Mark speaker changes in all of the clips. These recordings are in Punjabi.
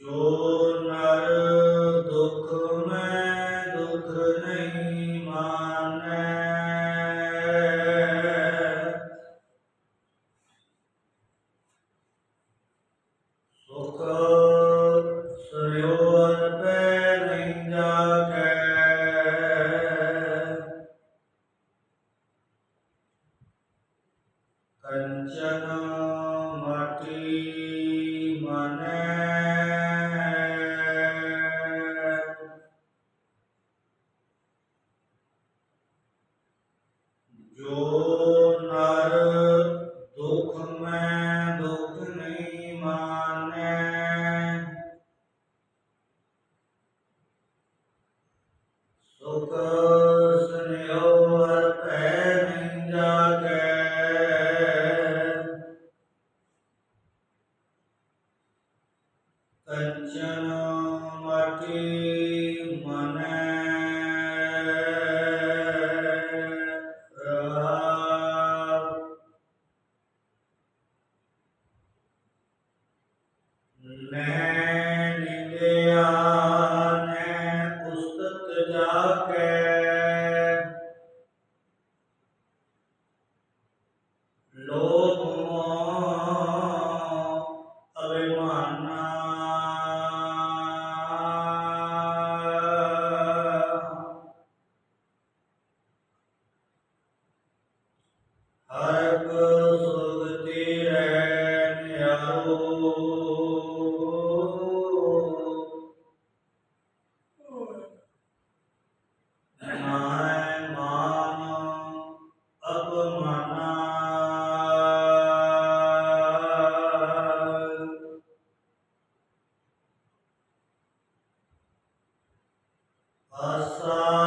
Speaker 1: ਜੋ ਨਰ ਦੁਖ ਮੈਂ ਦੁਖ ਨਹੀਂ ਮਾਨੈ। ਸੁਖ ਸਰਿਓਰ ਪੈ ਨਹੀਂ ਜਾਗੈ ਜੋ ਨਰ ਦੁਖ ਮੈਂ ਦੁਖ ਨਹੀਂ ਮਾਨੈ। ਸੁਖ ਸੁਨਿਓ ਹਰ ਭੈ ਨਹੀਂ ਜਾਗੈ। ਕੰਚਨ 来。Asa.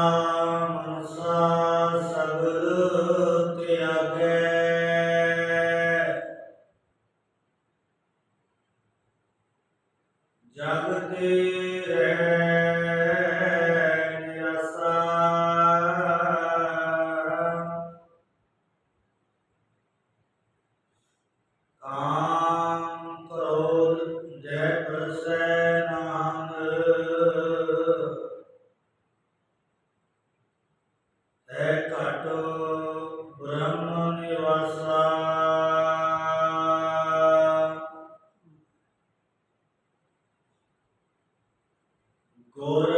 Speaker 1: ਘਟ ਬ੍ਰਹਮ ਨਿਵਾਸਾ। ਗੁਰ